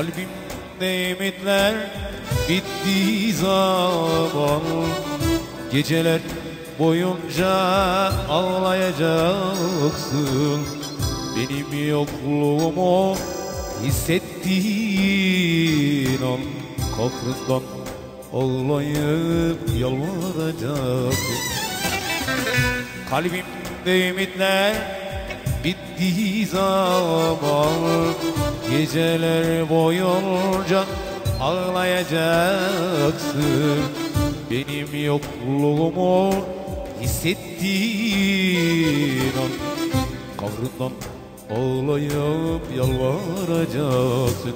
Kalbimde ümitler bittiği zaman Geceler boyunca ağlayacaksın. Benim yokluğumu hissettiğin an Kahrından ağlayıp yalvaracaksın. Kalbimde ümitler bittiği zaman Geceler boyunca ağlayacaksın. Benim yokluğumu hissettiğin an Kahrından ağlayıp yalvaracaksın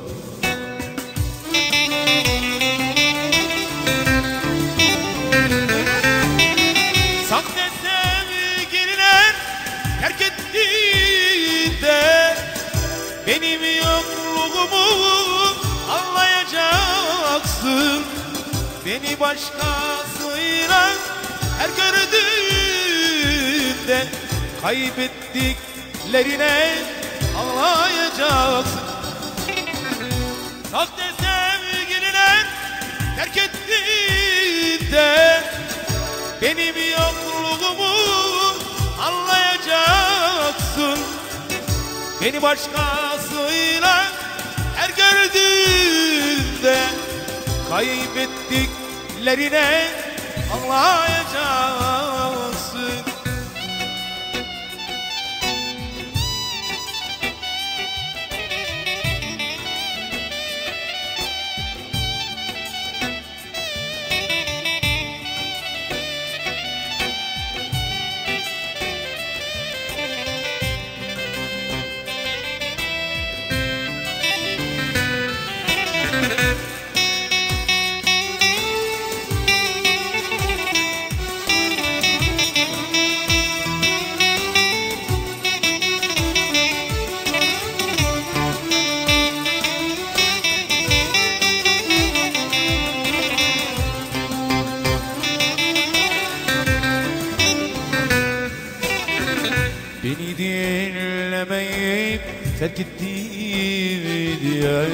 anlayacaksın Beni başkasıyla her gördüğünde Kaybettiklerine ağlayacaksın. Sahte sevgililer terk ettiğinde benim yokluğumu anlayacaksın. Beni başkasıyla Kaybettiklerine anlayacaksın Beni dinlemeyip terk ettiğimi diye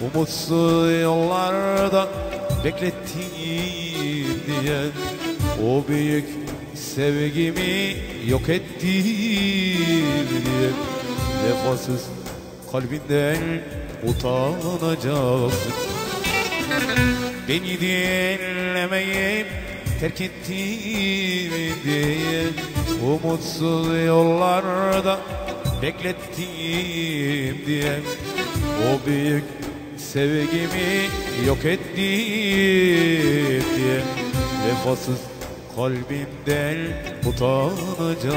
Umutsuz yollarda beklettiğim diye O büyük sevgimi yok ettiğim diye Vefasız kalbinden utanacaksın Beni dinlemeyip terk ettiğim diye Umutsuz yollarda beklettiğim diye O büyük sevgimi yok ettiğim diye Vefasız kalbimden utanacaksın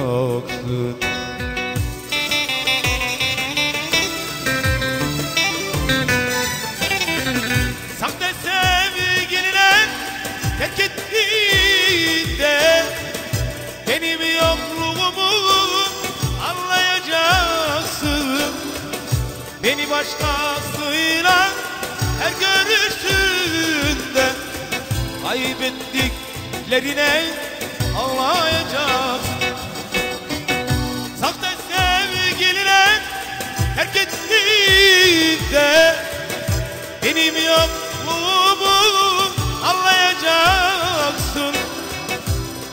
başkasıyla her görüşünde Kaybettiklerine ağlayacaksın Sahte sevgililer terk ettiğinde benim yokluğumu anlayacaksın.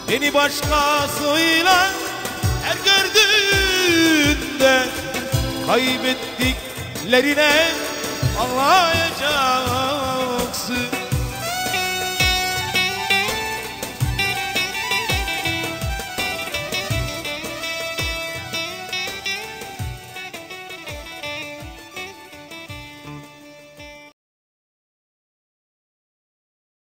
Beni başkasıyla her gördüğünde Kaybettiklerine anlayacaksın